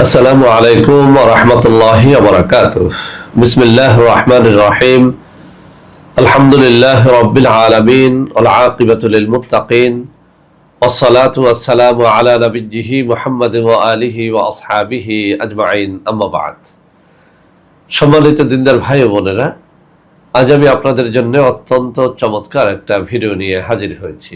আসসালামু আলাইকুম রহমতুল্লাহ বরকাত বিসমিল্লাহ রহমান রহিম আলহামদুলিল্লাহ রবিল আলমিন আকিবাতুল মুতাকিন والصلاة والسلام على نبيه محمد وآله وأصحابه أجمعين أما بعد সম্মানিত দিনদার ভাই ও বোনেরা আজ আমি আপনাদের জন্য অত্যন্ত চমৎকার একটা ভিডিও নিয়ে হাজির হয়েছি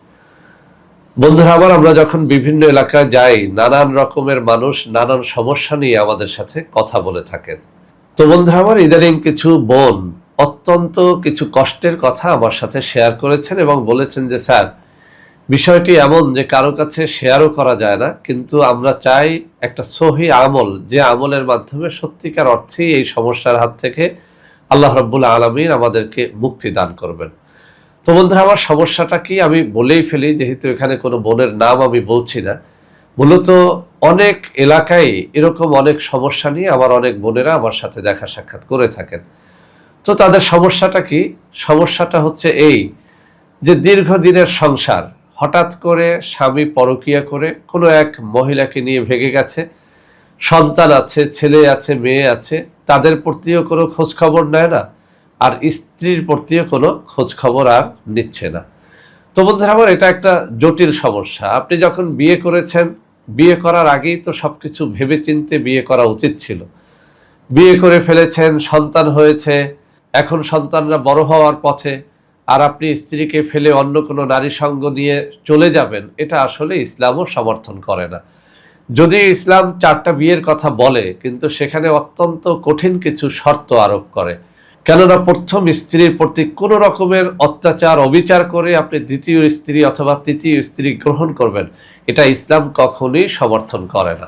বন্ধুরা, আবার আমরা যখন বিভিন্ন এলাকায় যাই, নানান রকমের মানুষ নানান সমস্যা নিয়ে আমাদের সাথে কথা বলে থাকেন। তো বন্ধুরা, আমার ইদানিং কিছু বোন অত্যন্ত কিছু কষ্টের কথা আমার সাথে শেয়ার করেছেন এবং বলেছেন যে, স্যার, বিষয়টি এমন যে, কারও কাছে শেয়ারও করা যায় না, কিন্তু আমরা চাই একটা সহি আমল, যে আমলের মাধ্যমে সত্যিকার অর্থেই এই সমস্যার হাত থেকে আল্লাহ রব্বুল আলমিন আমাদেরকে মুক্তি দান করবেন। তো বন্ধুরা, আমার সমস্যাটা কি আমি বলেই ফেলি, যেহেতু এখানে কোনো বোনের নাম আমি বলছি না। মূলত অনেক এলাকায় এরকম অনেক সমস্যা নিয়ে আমার অনেক বোনেরা আমার সাথে দেখা সাক্ষাৎ করে থাকেন। তো তাদের সমস্যাটা কি? সমস্যাটা হচ্ছে এই যে দীর্ঘদিনের সংসার, হঠাৎ করে স্বামী পরকিয়া করে কোনো এক মহিলাকে নিয়ে ভেগে গেছে, সন্তান আছে, ছেলে আছে, মেয়ে আছে, তাদের প্রতিও কোনো খোঁজখবর নেয় না। আর স্ত্রীর প্রতিও কোনো খোঁজ খবর আর নিচ্ছে না। তো বন্ধুরা আমার এটা একটা জটিল সমস্যা। আপনি যখন বিয়ে করেছেন, বিয়ে করার আগেই তো সব কিছু ভেবে চিনতে বিয়ে করা উচিত ছিল। বিয়ে করে ফেলেছেন, সন্তান হয়েছে, এখন সন্তানরা বড় হওয়ার পথে আর আপনি স্ত্রীকে ফেলে অন্য কোনো নারী সঙ্গ নিয়ে চলে যাবেন, এটা আসলে ইসলামও সমর্থন করে না। যদি ইসলাম চারটা বিয়ের কথা বলে, কিন্তু সেখানে অত্যন্ত কঠিন কিছু শর্ত আরোপ করে। কেননা প্রথম স্ত্রীর প্রতি কোনো রকমের অত্যাচার, অবিচার করে আপনি দ্বিতীয় স্ত্রী অথবা তৃতীয় স্ত্রী গ্রহণ করবেন, এটা ইসলাম কখনোই সমর্থন করে না।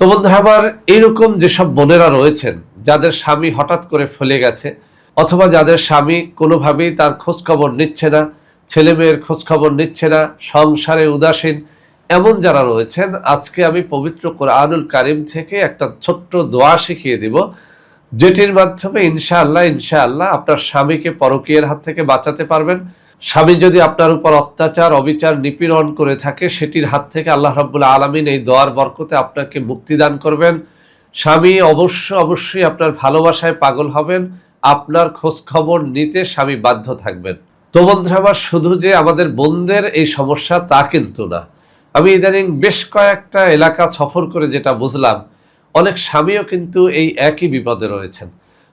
তো বন্ধুরা, আমার এইরকম যেসব বোনেরা রয়েছেন, যাদের স্বামী হঠাৎ করে ফেলে গেছে, অথবা যাদের স্বামী কোনোভাবেই তার খোঁজখবর নিচ্ছে না, ছেলে মেয়ের খোঁজ খবর নিচ্ছে না, সংসারে উদাসীন, এমন যারা রয়েছেন, আজকে আমি পবিত্র কোরআনুল কারিম থেকে একটা ছোট্ট দোয়া শিখিয়ে দিব। যেটির মাধ্যমে ইনশাআল্লাহ ইনশাআল্লাহ আপনার স্বামীকে পরকীয়ের হাত থেকে বাঁচাতে পারবেন। স্বামী যদি আপনার উপর অত্যাচার, অবিচার, নিপীড়ন করে থাকে, সেটির হাত থেকে আল্লাহ রাব্বুল আলমিন এই দোয়ার বরকতে আপনাকে মুক্তি দান করবেন। স্বামী অবশ্য, অবশ্যই আপনার ভালোবাসায় পাগল হবেন, আপনার খোঁজ খবর নিতে স্বামী বাধ্য থাকবেন। তো বন্ধুরা আমার, শুধু যে আমাদের বোনদের এই সমস্যা তা কিন্তু না। আমি ইদানিং বেশ কয়েকটা এলাকা সফর করে যেটা বুঝলাম অনেক স্বামীও কিন্তু এই একই বিপদে রয়েছেন।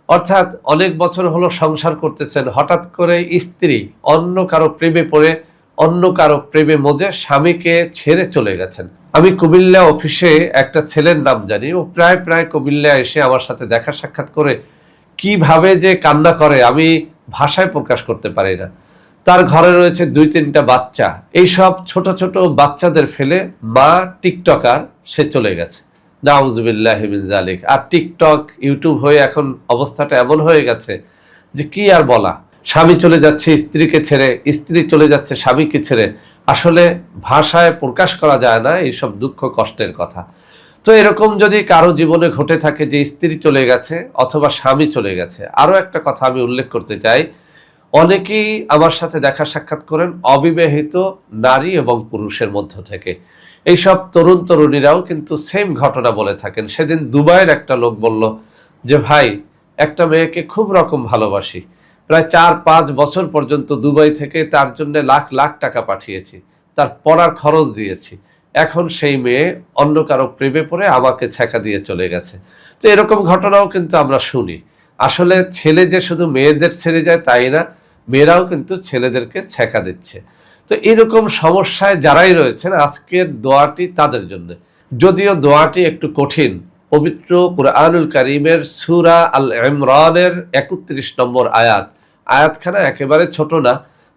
অর্থাৎ অনেক বছর হলো সংসার করতেছেন, হঠাৎ করে স্ত্রী অন্য কারও প্রেমে পড়ে, অন্য কারও প্রেমে মজে স্বামীকে ছেড়ে চলে গেছেন। আমি কুমিল্লা অফিসে একটা ছেলের নাম জানি, ও প্রায় প্রায় কুমিল্লা এসে আমার সাথে দেখা সাক্ষাৎ করে কীভাবে যে কান্না করে আমি ভাষায় প্রকাশ করতে পারি না। তার ঘরে রয়েছে দুই তিনটা বাচ্চা। এইসব ছোট ছোট বাচ্চাদের ফেলে মা টিকটকার, সে চলে গেছে। জালিক আর টিকটক, ইউটিউব হয়ে এখন অবস্থাটা এমন হয়ে গেছে যে কি আর বলা? স্বামী চলে যাচ্ছে, স্ত্রীকে ছেড়ে, স্ত্রী চলে যাচ্ছে স্বামীকে ছেড়ে। আসলে ভাষায় প্রকাশ করা যায় না এইসব দুঃখ কষ্টের কথা। তো এরকম যদি কারও জীবনে ঘটে থাকে যে স্ত্রী চলে গেছে অথবা স্বামী চলে গেছে, আরও একটা কথা আমি উল্লেখ করতে চাই। অনেকেই আমার সাথে দেখা সাক্ষাৎ করেন অবিবাহিত নারী এবং পুরুষের মধ্য থেকে। এইসব তরুণ তরুণীরাও কিন্তু সেম ঘটনা বলে থাকেন। সেদিন দুবাইয়ের একটা লোক বলল যে, ভাই, একটা মেয়েকে খুব রকম ভালোবাসি। প্রায় চার, পাঁচ বছর পর্যন্ত দুবাই থেকে তার জন্য লাখ লাখ টাকা পাঠিয়েছি। তার পড়ার খরচ দিয়েছি। এখন সেই মেয়ে অন্য কারও প্রেমে পড়ে আমাকে ছেঁকা দিয়ে চলে গেছে। তো এরকম ঘটনাও কিন্তু আমরা শুনি। আসলে ছেলে যে শুধু মেয়েদের ছেড়ে যায় তাই না, মেয়েরাও কিন্তু ছেলেদেরকে ছেঁকা দিচ্ছে। তো এরকম সমস্যায় যারাই রয়েছেন, আজকের দোয়াটি তাদের জন্য। যদিও দোয়াটি একটু কঠিন, পবিত্র কুরআনুল করিমের সুরা আল ইমরানের একত্রিশ নম্বর আয়াত। আয়াতখানা একেবারে ছোট না,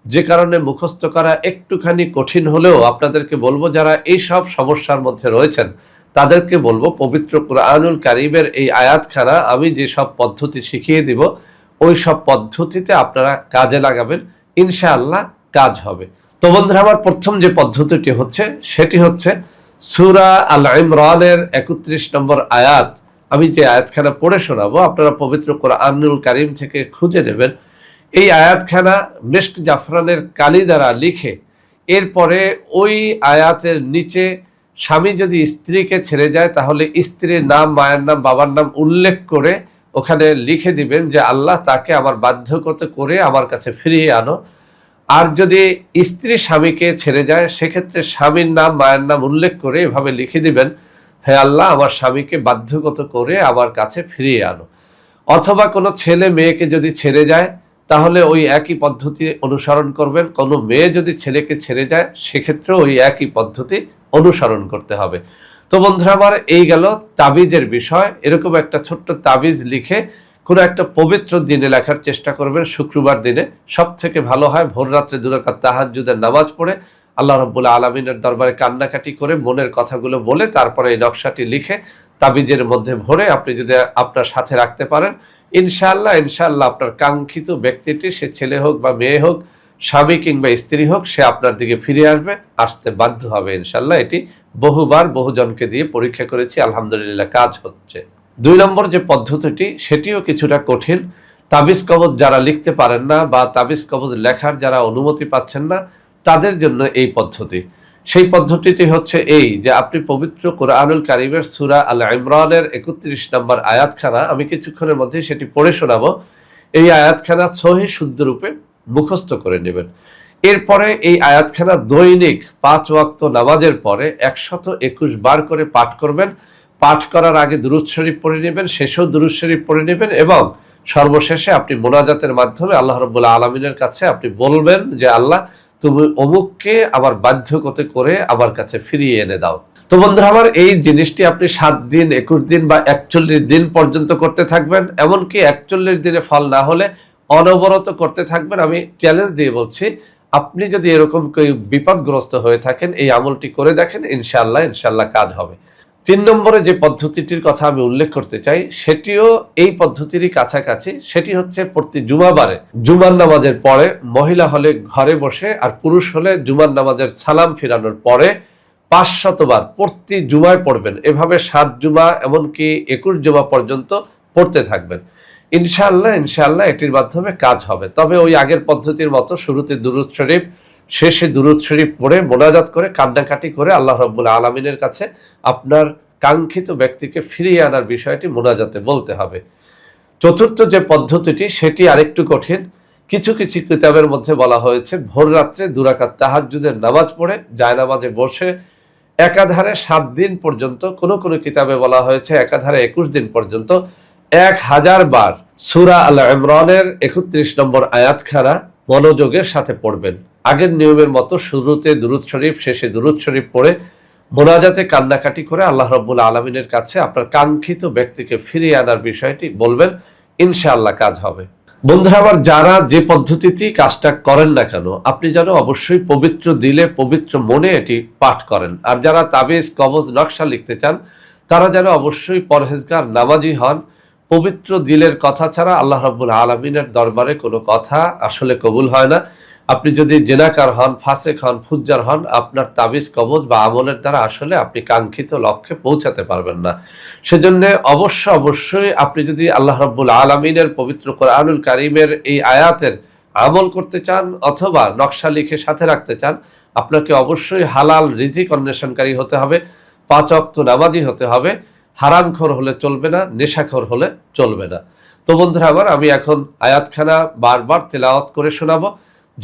যে কারণে মুখস্থ করা একটুখানি কঠিন হলেও আপনাদেরকে বলব, যারা এই সব সমস্যার মধ্যে রয়েছেন, তাদেরকে বলব, পবিত্র কোরআনুল কারিমের এই আয়াতখানা আমি যে সব পদ্ধতি শিখিয়ে দিব, ওই সব পদ্ধতিতে আপনারা কাজে লাগাবেন, ইনশাআল্লাহ কাজ হবে। তো বন্ধুরা, আমার প্রথম যে পদ্ধতিটি হচ্ছে, সেটি হচ্ছে সুরা আল ইমরানের একত্রিশ নম্বর আয়াত। আমি যে আয়াতখানা পড়ে শোনাবো, আপনারা পবিত্র কোরআনুল কারিম থেকে খুঁজে নেবেন। এই আয়াতখানা মেশক জাফরানের কালি দ্বারা লিখে, এরপরে ওই আয়াতের নিচে স্বামী যদি স্ত্রীকে ছেড়ে যায়, তাহলে স্ত্রীর নাম, মায়ের নাম, বাবার নাম উল্লেখ করে ওখানে লিখে দিবেন যে, আল্লাহ তাকে আমার বাধ্যকতা করে আমার কাছে ফিরিয়ে আনো। আর যদি স্ত্রী স্বামীকে ছেড়ে যায়, সেক্ষেত্রে স্বামীর নাম, মায়ের নাম উল্লেখ করে এভাবে লিখে দিবেন, হে আল্লাহ, আমার স্বামীকে বাধ্যগত করে আমার কাছে ফিরিয়ে আনো। অথবা কোনো ছেলে মেয়েকে যদি ছেড়ে যায়, তাহলে ওই একই পদ্ধতি অনুসরণ করবেন। কোনো মেয়ে যদি ছেলেকে ছেড়ে যায় সেক্ষেত্রে ওই একই পদ্ধতি অনুসরণ করতে হবে। তো বন্ধুরা আমার এই গেল তাবিজের বিষয়। এরকম একটা ছোট্ট তাবিজ লিখে কোনো একটা পবিত্র দিনে লেখার চেষ্টা করবেন, শুক্রবার দিনে। সব থেকে ভালো হয়, ভোর রাত্রে দুরাকাত তাহাজুদের নামাজ পড়ে, আল্লাহ রব্বুল্লা আলমিনের দরবারে কান্নাকাটি করে মনের কথাগুলো বলে, তারপরে এই নকশাটি লিখে তাবিজের মধ্যে ভরে আপনি যদি আপনার সাথে রাখতে পারেন, ইনশাআল্লাহ ইনশাআল্লাহ আপনার কাঙ্ক্ষিত ব্যক্তিটি, সে ছেলে হোক বা মেয়ে হোক, স্বামী কিংবা স্ত্রী হোক, সে আপনার দিকে ফিরে আসবে, আসতে বাধ্য হবে ইনশাল্লাহ এটি বহুবার বহুজনকে দিয়ে পরীক্ষা করেছি, আলহামদুলিল্লাহ, কাজ হচ্ছে। দুই নম্বর যে পদ্ধতিটি, সেটিও কিছুটা কঠিন। তাবিজ কবজ যারা লিখতে পারেন না বা তাবিজ কবজ লেখার যারা অনুমতি পাচ্ছেন না, তাদের জন্য এই পদ্ধতি। সেই পদ্ধতিটি হচ্ছে এই যে আপনি পবিত্র কোরআনুল কারিমের সুরা আল ইমরানের একত্রিশ নম্বর আয়াতখানা, আমি কিছুক্ষণের মধ্যে সেটি পড়ে শোনাবো। এই আয়াতখানা সহি শুদ্ধ রূপে মুখস্থ করে নেবেন। এরপরে এই আয়াতখানা দৈনিক পাঁচ ওয়াক্ত নামাজের পরে একশত একুশ বার করে পাঠ করবেন। পাঠ করার আগে দুরুদ শরীফ পড়ে নেবেন, শেষেও দুরুদ শরীফ পড়ে নেবেন এবং সর্বশেষে আপনি মোনাজাতের মাধ্যমে আল্লাহ রবুল্লা আলমিনের কাছে আপনি বলবেন যে, আল্লাহ, তুমি অমুককে আবার বাধ্যকতে করে আমার কাছে ফিরিয়ে এনে দাও। তো বন্ধুরা, আমার এই জিনিসটি আপনি সাত দিন, একুশ দিন বা একচল্লিশ দিন পর্যন্ত করতে থাকবেন। এমনকি একচল্লিশ দিনে ফল না হলে অনবরত করতে থাকবেন। আমি চ্যালেঞ্জ দিয়ে বলছি, আপনি যদি এরকম কেউ বিপদগ্রস্ত হয়ে থাকেন, এই আমলটি করে দেখেন ইনশাল্লাহ ইনশাল্লাহ কাজ হবে। তিন নম্বরে যে পদ্ধতিটির কথা আমি উল্লেখ করতে চাই, সেটিও এই পদ্ধতিরই কাছাকাছি। সেটি হচ্ছে প্রতি জুমাবারে, জুমার নামাজের পরে মহিলা হলে ঘরে বসে আর পুরুষ হলে জুমার নামাজের সালাম ফিরানোর পরে পাঁচ শতবার প্রতি জুমায় পড়বেন। এভাবে সাত জুমা এমনকি একুশ জুমা পর্যন্ত পড়তে থাকবেন। ইনশাআল্লাহ ইনশাআল্লাহ এটির মাধ্যমে কাজ হবে। তবে ওই আগের পদ্ধতির মতো শুরুতে দুরুদ শরীফ শেষে দুরুদ শরীফ পড়ে মোনাজাত করে, কান্নাকাটি করে আল্লাহ রব্বুল আলমিনের কাছে আপনার কাঙ্ক্ষিত ব্যক্তিকে ফিরিয়ে আনার বিষয়টি মোনাজাতে বলতে হবে। চতুর্থ যে পদ্ধতিটি, সেটি আরেকটু কঠিন। কিছু কিছু কিতাবের মধ্যে বলা হয়েছে, ভোর রাত্রে দুরাকাত তাহাজুদের নামাজ পড়ে, জায়নামাজে বসে একাধারে সাত দিন পর্যন্ত, কোনো কোনো কিতাবে বলা হয়েছে একাধারে একুশ দিন পর্যন্ত, এক হাজার বার সুরা আল ইমরানের একত্রিশ নম্বর আয়াতখানা মনোযোগের সাথে পড়বেন। আগের নিয়মের মতো শুরুতে দুরুদ শরীফ, শেষে দুরুদ শরীফ পড়ে মোনাজাতে কান্নাকাটি করে আল্লাহ রব্বুল আলমিনের কাছে আপনার কাঙ্ক্ষিত ব্যক্তিকে ফিরিয়ে আনার বিষয়টি বলবেন, ইনশাআল্লাহ কাজ হবে। বন্ধুরা, আবার যারা যে পদ্ধতিতে কাজটা করেন না কেন, আপনি যেন অবশ্যই পবিত্র দিলে, পবিত্র মনে এটি পাঠ করেন। আর যারা তাবিজ, কবজ, নকশা লিখতে চান, তারা যেন অবশ্যই পরহেজগার, নামাজি হন। পবিত্র দিলের কথা ছাড়া আল্লাহ রব্বুল আলমিনের দরবারে কোনো কথা আসলে কবুল হয় না। আপনি যদি জেনাকার হন, ফাসেক হন, ফুজ্জার হন, আপনার তাবিজ, কবজ বা আমলের দ্বারা আসলে আপনি কাঙ্ক্ষিত লক্ষ্যে পৌঁছাতে পারবেন না। সেজন্য অবশ্য অবশ্যই আপনি যদি আল্লাহ রব্বুল আলমিনের পবিত্র কোরআনুল কারিমের এই আয়াতের আমল করতে চান অথবা নকশা লিখে সাথে রাখতে চান, আপনাকে অবশ্যই হালাল রিজিক অন্বেষণকারী হতে হবে, পাঁচ অক্ত নামাজি হতে হবে, হারামখোর হলে চলবে না, নেশাখোর হলে চলবে না। তো বন্ধুরা আমার, আমি এখন আয়াতখানা বারবার তেলাওয়াত করে শোনাবো।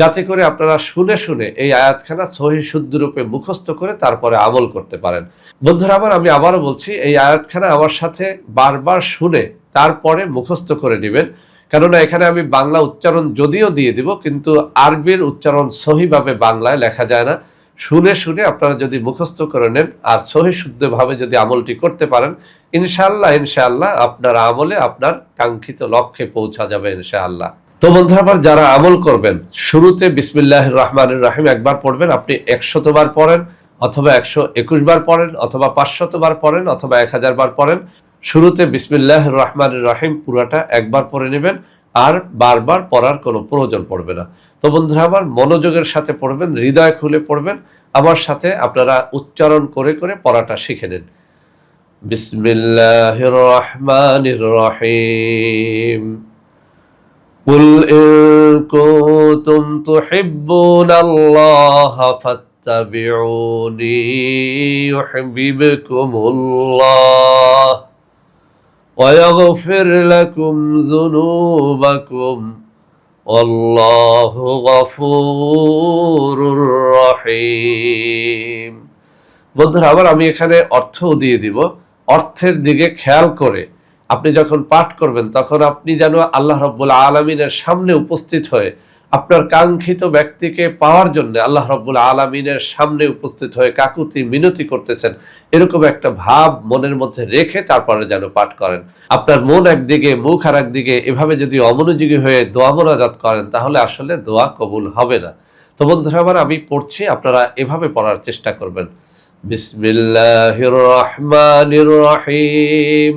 যাতে করে আপনারা শুনে শুনে এই আয়াতখানা সহি শুদ্ধ রূপে মুখস্থ করে তারপরে আমল করতে পারেন। বন্ধুরা, আবার আমি আবারও বলছি, এই আয়াতখানা আমার সাথে বারবার শুনে তারপরে মুখস্থ করে নেবেন। কেননা এখানে আমি বাংলা উচ্চারণ যদিও দিয়ে দিব, কিন্তু আরবির উচ্চারণ সহিভাবে বাংলায় লেখা যায় না। শুনে শুনে আপনারা যদি মুখস্থ করে নেন আর সহি শুদ্ধভাবে যদি আমলটি করতে পারেন, ইনশাআল্লাহ ইনশাআল্লাহ আপনার আমলে আপনার কাঙ্ক্ষিত লক্ষ্যে পৌঁছা যাবে, ইনশাআল্লাহ। তো বন্ধুরা, আবার যারা আমল করবেন, শুরুতে বিসমিল্লাহ রহমান রাহিম একবার পড়বেন, আপনি একশতবার পড়েন অথবা একশো একুশ বার পড়েন অথবা পাঁচশত বার পড়েন অথবা এক হাজার বার পড়েন, শুরুতে বিসমিল্লাহ রহমান রাহিম পুরাটা একবার পড়ে নেবেন, আর বারবার পড়ার কোনো প্রয়োজন পড়বে না। তো বন্ধুরা আমার মনোযোগের সাথে পড়বেন, হৃদয় খুলে পড়বেন, আমার সাথে আপনারা উচ্চারণ করে করে পড়াটা শিখে নিন। বিসমিল্লাহ রহমান রহিম। قل إن كنتم تحبون الله فاتبعوني يحببكم الله ويغفر لكم ذنوبكم والله غفور رحيم বন্ধুরা আবার আমি এখানে অর্থ দিয়ে দিব অর্থের দিকে খেয়াল করে আপনি যখন পাঠ করবেন, তখন আপনি যেন আল্লাহ রব্বুল আলমিনের সামনে উপস্থিত হয়ে আপনার কাঙ্ক্ষিত ব্যক্তিকে পাওয়ার জন্য আল্লাহ রব্বুল আলমিনের সামনে উপস্থিত হয়ে কাকুতি মিনতি করতেছেন, এরকম একটা ভাব মনের মধ্যে রেখে তারপরে যেন পাঠ করেন। আপনার মন একদিকে, মুখ আর একদিকে এভাবে যদি অমনোযোগী হয়ে দোয়া মোনাজাত করেন, তাহলে আসলে দোয়া কবুল হবে না। তো বন্ধুরা আবার আমি পড়ছি, আপনারা এভাবে পড়ার চেষ্টা করবেন। বিসমিল্লাহির রহমানির রহিম।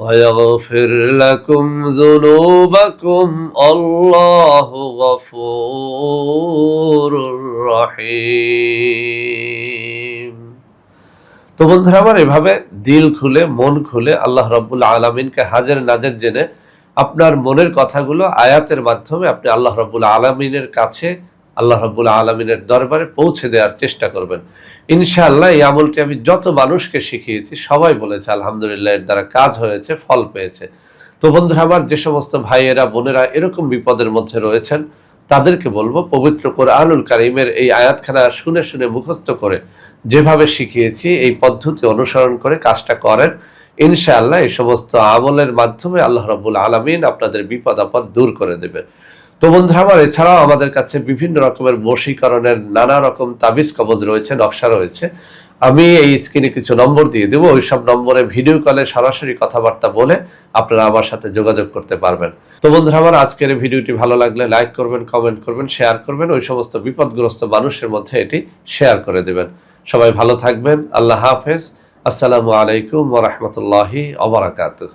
ويغفر لكم ذنوبكم الله غفور رحيم তো বন্ধুরা আমার এভাবে দিল খুলে মন খুলে আল্লাহ রব্বুল আলমিনকে হাজার নাজের জেনে আপনার মনের কথাগুলো আয়াতের মাধ্যমে আপনি আল্লাহ রব্বুল আলমিনের কাছে আল্লাহ রব্বুল আলমিনের দরবারে পৌঁছে দেওয়ার চেষ্টা করবেন। ইনশাআল্লাহ এই আমলটি আমি যত মানুষকে শিখিয়েছি, সবাই বলেছে, আলহামদুলিল্লাহ, এর দ্বারা কাজ হয়েছে, ফল পেয়েছে। তো বন্ধুরা, আমার যে সমস্ত ভাইয়েরা, বোনেরা এরকম বিপদের মধ্যে রয়েছেন, তাদেরকে বলব, পবিত্র কোরআনুল কারিমের এই আয়াতখানা শুনে শুনে মুখস্থ করে যেভাবে শিখিয়েছি, এই পদ্ধতি অনুসরণ করে কাজটা করেন। ইনশাআল্লাহ এই সমস্ত আমলের মাধ্যমে আল্লাহ রব্বুল আলমিন আপনাদের বিপদ আপদ দূর করে দেবে। তো বন্ধুরা আমার এছাড়াও আমাদের কাছে বিভিন্ন রকমের বশীকরণের নানা রকম তাবিজ কবজ রয়েছে, নকশা রয়েছে। আমি এই স্ক্রিনে কিছু নম্বর দিয়ে দেবো। ওই সব নম্বরে ভিডিও কলে সরাসরি কথাবার্তা বলে আপনারা আমার সাথে যোগাযোগ করতে পারবেন। তো বন্ধুরা, আমার আজকের ভিডিওটি ভালো লাগলে লাইক করবেন কমেন্ট করবেন শেয়ার করবেন। ওই সমস্ত বিপদগ্রস্ত মানুষের মধ্যে এটি শেয়ার করে দেবেন। সবাই ভালো থাকবেন। আল্লাহ হাফেজ। আসসালামু আলাইকুম ওরহমতুল্লাহি অবরাকাতুহ